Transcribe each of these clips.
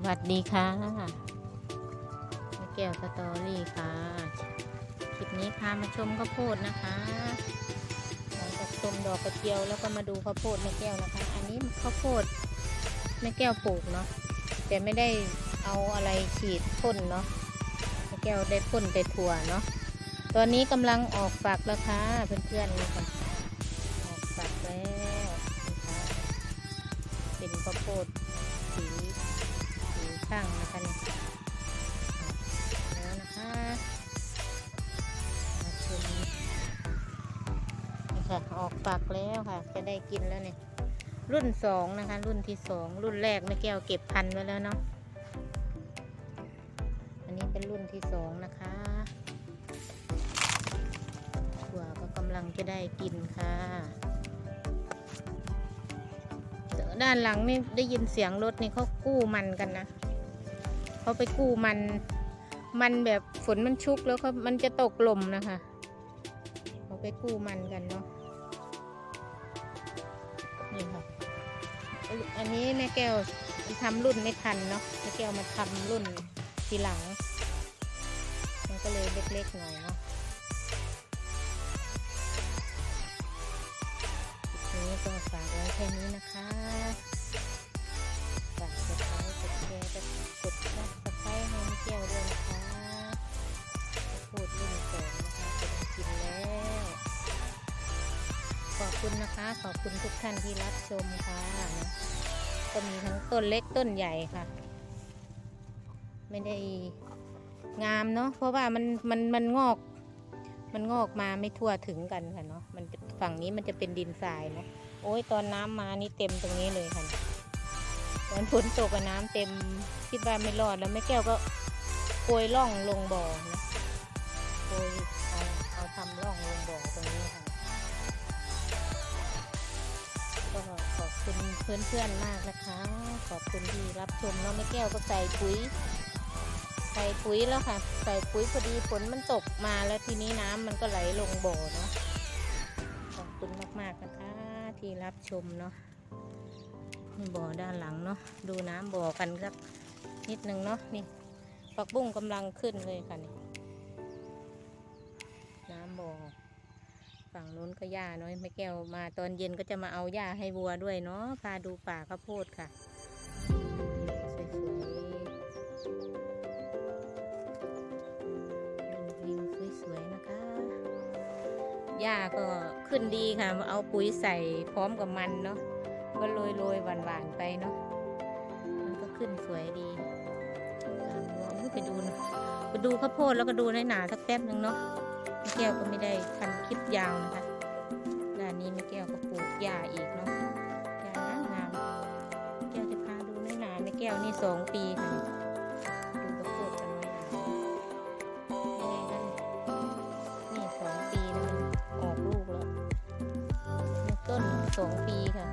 สวัสดีค่ะแม่แก้วสตอรี่ค่ะ คลิปนี้พามาชมข้าวโพดนะคะหลังจากชมดอกกระเจียวแล้วก็มาดูข้าวโพดแม่แก้วนะคะ อันนี้ข้าวโพดแม่แก้วปลูกเนาะ แต่ไม่ได้เอาอะไรฉีดพ่นเนาะ แม่แก้วได้พ่นแต่ถั่วเนาะ ตอนนี้กำลังออกฝักแล้วค่ะเพื่อนๆนี่ค่ะออกฝักแล้วนี่ค่ะเป็นข้าวโพดสี ข้างนะคะเนี่ยแล้วนะคะมาชมนี่ค่ะออกฝักแล้วค่ะ จะได้กินแล้วเนี่ยรุ่นสองนะคะ รุ่นที่สองรุ่นแรกแม่แก้วเก็บพันไว้แล้วเนาะอันนี้เป็นรุ่นที่สองนะคะถั่วก็กำลังจะได้กินค่ะด้านหลังนี่ได้ยินเสียงรถนี่เขากู้มันกันนะ เขาไปกู้มัน มันแบบฝนมันชุกแล้วเขามันจะตกลมนะคะเขาไปกู้มันกันเนาะนี่ค่ะอันนี้แม่แก้วทำรุ่นไม่ทันเนาะแม่แก้วมาทำรุ่นทีหลัง มันก็เลยเล็กๆหน่อยเนาะนี้ก็ฝากไว้แค่นี้นะคะ ขอบคุณนะคะ ขอบคุณทุกท่านที่รับชมค่ะก็มีทั้งต้นเล็กต้นใหญ่ค่ะ ไม่ได้งามเนาะเพราะว่ามันมันมันงอก มันงอกมาไม่ทั่วถึงกันค่ะเนาะมันฝั่งนี้มันจะเป็นดินทรายเนาะโอ้ยตอนน้ำมานี่เต็มตรงนี้เลยค่ะตอนฝนตกอะน้ำเต็มคิดว่าไม่รอดแล้วแม่แก้วก็โกยล่องลงบ่อนะโกยเอาเอาทำล่องลงบ่อตรงนี้ค่ะ คุณเพื่อนๆมากนะคะ ขอบคุณที่รับชมเนาะแม่แก้วก็ใส่ปุ๋ย ใส่ปุ๋ยแล้วค่ะ ใส่ปุ๋ยพอดีฝนมันตกมาแล้วทีนี้น้ำมันก็ไหลลงบ่อเนาะขอบคุณมากๆนะคะที่รับชมเนาะบ่อด้านหลังเนาะดูน้ำบ่อกันสักนิดนึงเนาะนี่ปักบุ้งกำลังขึ้นเลยค่ะนี่ ฝั่งนู้นก็หญ้าเนาะแม่แก้วมาตอนเย็นก็จะมาเอาหญ้าให้วัวด้วยเนาะพาดูป่าข้าวโพดค่ะสวยๆวิวสวยๆนะคะหญ้าก็ขึ้นดีค่ะ เอาปุ๋ยใส่พร้อมกับมันเนาะ ก็โรยโรยๆหวานๆไปเนาะ มันก็ขึ้นสวยดีวัวไปดูนะไปดูข้าวโพดแล้วก็ดูในหนาสักแป๊บหนึ่งเนาะ ม่แก้วก็ไม่ได้พันคลิปยาวนะคะด้านนี้แม่แก้วก็ปลูกหญ้าอีกเนาะหญ้างามแก้วจะพาดูในหนาแม่แก้วนี่สองปีค่ะดูกระโพดกันไว้นะยังไงนี่สองปีแล้วมันออกลูกแล้วต้นสองปีค่ะ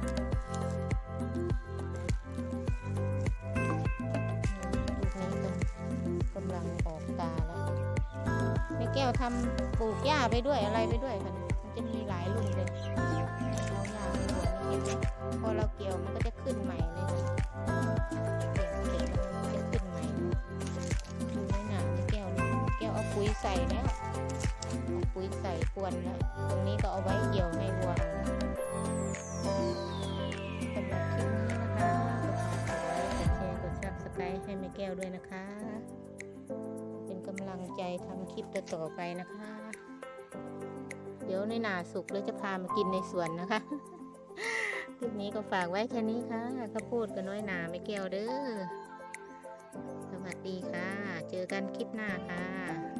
วทำปลูกหญ้าไปด้วยอะไรไปด้วยค่ะมันจะมีหลายรุ่นเลยเอาหญ้าไปหัวนี่เห็นไหมพอเราเกี่ยวมันก็จะขึ้นใหม่เลยเก็บเก็บแล้วมันจะขึ้นใหม่ดูไม่หนาแม่แก้วแก้วเอาปุ๋ยใส่แล้วปุ๋ยใส่กวนแล้วตรงนี้ก็เอาไว้เกี่ยวให้วัวนะสำหรับคลิปนี้นะคะก็ฝากกดไลค์กดแชร์กดซับสไครต์ให้แม่แก้วด้วยนะคะ ลังใจทำคลิปต่อไปนะคะ เดี๋ยวในหนาสุกแล้วจะพามากินในสวนนะคะ คลิปนี้ก็ฝากไว้แค่นี้ค่ะข้าพูดกับน้อยหนาไม่แก้วเด้อ สวัสดีค่ะ เจอกันคลิปหน้าค่ะ